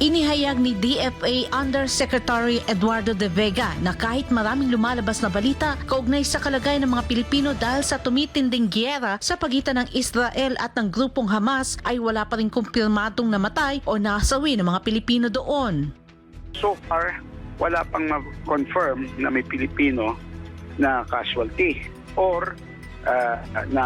Inihayag ni DFA Undersecretary Eduardo De Vega na kahit maraming lumalabas na balita kaugnay sa kalagayan ng mga Pilipino dahil sa tumitinding gyera sa pagitan ng Israel at ng grupong Hamas ay wala pa rin kumpirmadong namatay o nasawi ng mga Pilipino doon. So far, wala pang ma-confirm na may Pilipino na casualty or uh, na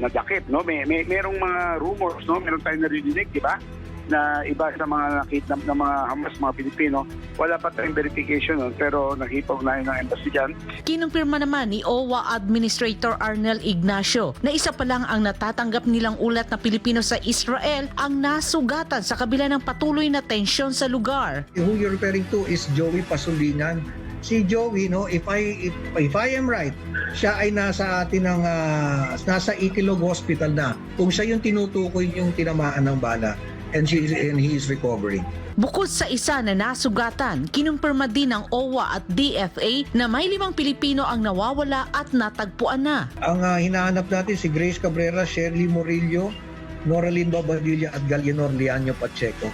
nadakip no? May, may merong mga rumors no? Meron tayong narinig di ba na iba sa mga nakita ng mga Hamas mga Pilipino wala pa tayong verification no? pero nakita na ng embassy dyan Kinumpirma naman ni OWA Administrator Arnel Ignacio na isa pa lang ang natatanggap nilang ulat na Pilipino sa Israel ang nasugatan sa kabila ng patuloy na tensyon sa lugar. who you're referring to is Joey Pasulinan. Si Joey, no, if I if, if I am right, siya ay nasa atin ng ah, nasa Itilog Hospital na. Kung siya yung tinutukoy yung tinamaan ng bala and she and he is recovering. Bukod sa isa na nasugatan, kinumpirma din ng OWA at DFA na may limang Pilipino ang nawawala at natagpuan na. Ang ah, hinahanap natin si Grace Cabrera, Shirley Murillo, Noraline Babadilla at Galianor Lianyo Pacheco.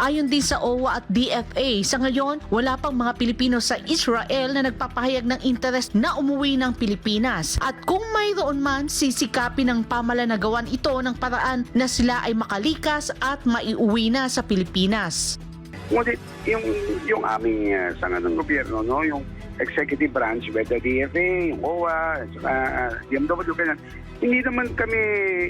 Ayon din sa OWA at DFA, sa ngayon wala pang mga Pilipino sa Israel na nagpapahayag ng interes na umuwi ng Pilipinas. At kung mayroon man, sisikapin ng pamalanagawan ito ng paraan na sila ay makalikas at maiuwi na sa Pilipinas. Ngunit yung, yung aming uh, sanga ng gobyerno, no, yung executive branch, whether DFA, yung OWA, uh, DMW, ganyan, hindi naman kami,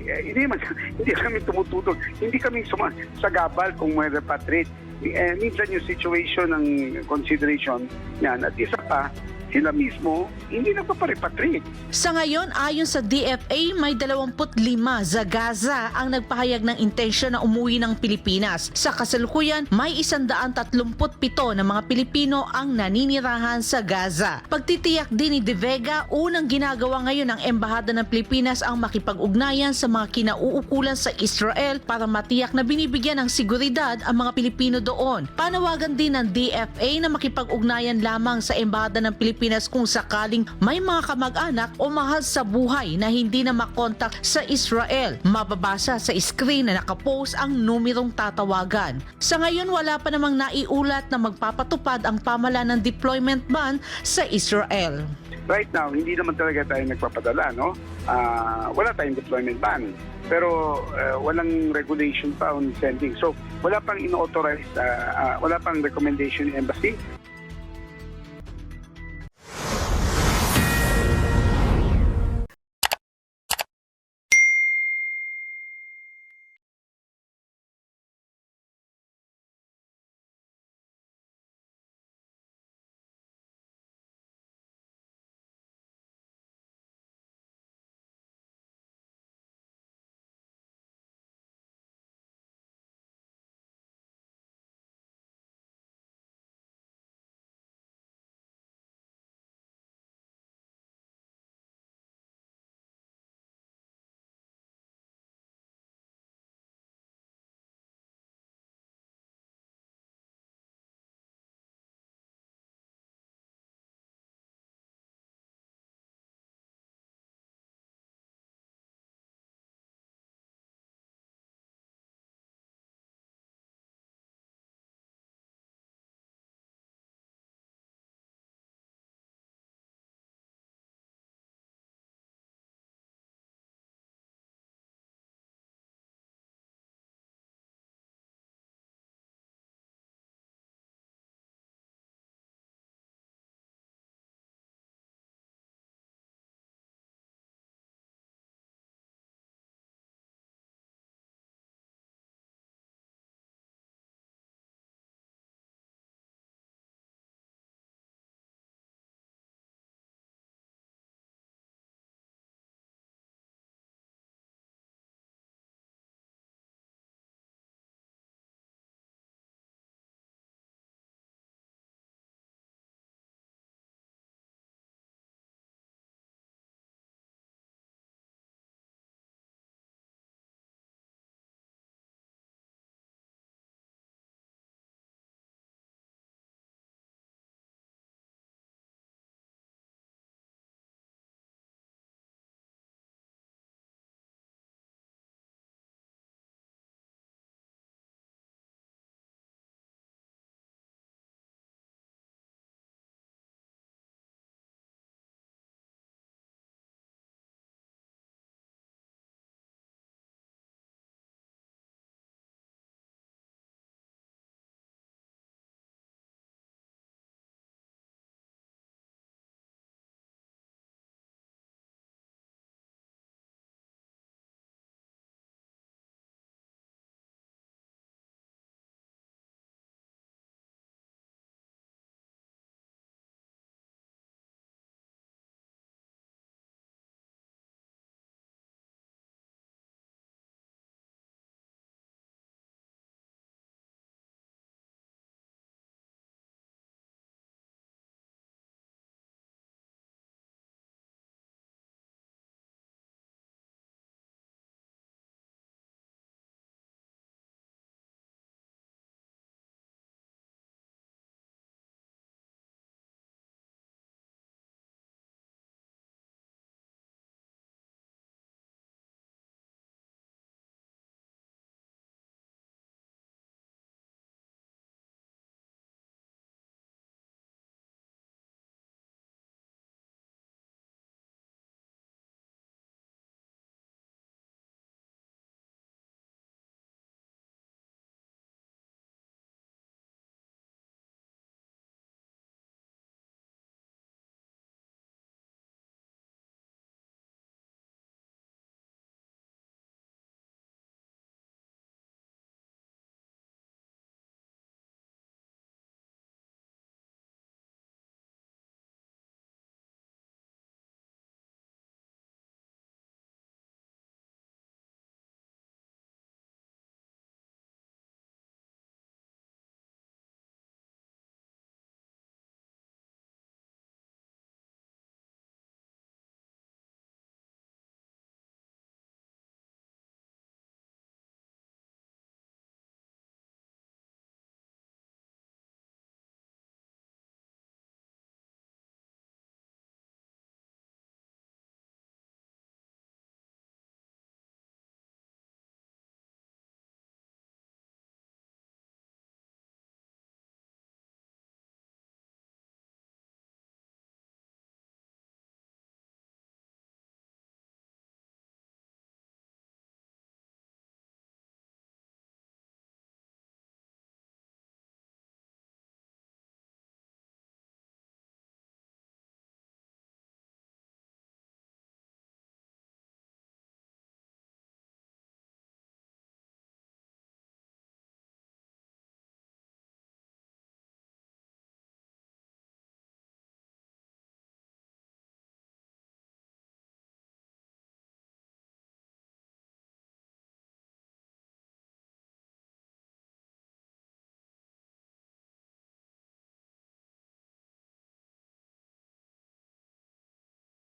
eh, hindi naman, hindi kami tumutulong, hindi kami suma, sagabal kung may repatriate. Eh, minsan yung situation ng consideration yan, at isa pa, sila mismo, hindi nagpaparepatriate. Sa ngayon, ayon sa DFA, may 25 sa Gaza ang nagpahayag ng intensyon na umuwi ng Pilipinas. Sa kasalukuyan, may 137 na mga Pilipino ang naninirahan sa Gaza. Pagtitiyak din ni De Vega, unang ginagawa ngayon ng Embahada ng Pilipinas ang makipag-ugnayan sa mga kinauukulan sa Israel para matiyak na binibigyan ng seguridad ang mga Pilipino doon. Panawagan din ng DFA na makipag-ugnayan lamang sa Embahada ng Pilipinas kung sakaling may mga kamag-anak o mahal sa buhay na hindi na makontak sa Israel. Mababasa sa screen na nakapost ang numerong tatawagan. Sa ngayon wala pa namang naiulat na magpapatupad ang pamalan ng deployment ban sa Israel. Right now, hindi naman talaga tayo nagpapadala, no? Ah, wala tayong deployment ban. Pero eh, walang regulation pa on sending. So, wala pang in-authorize, ah, ah, wala pang recommendation embassy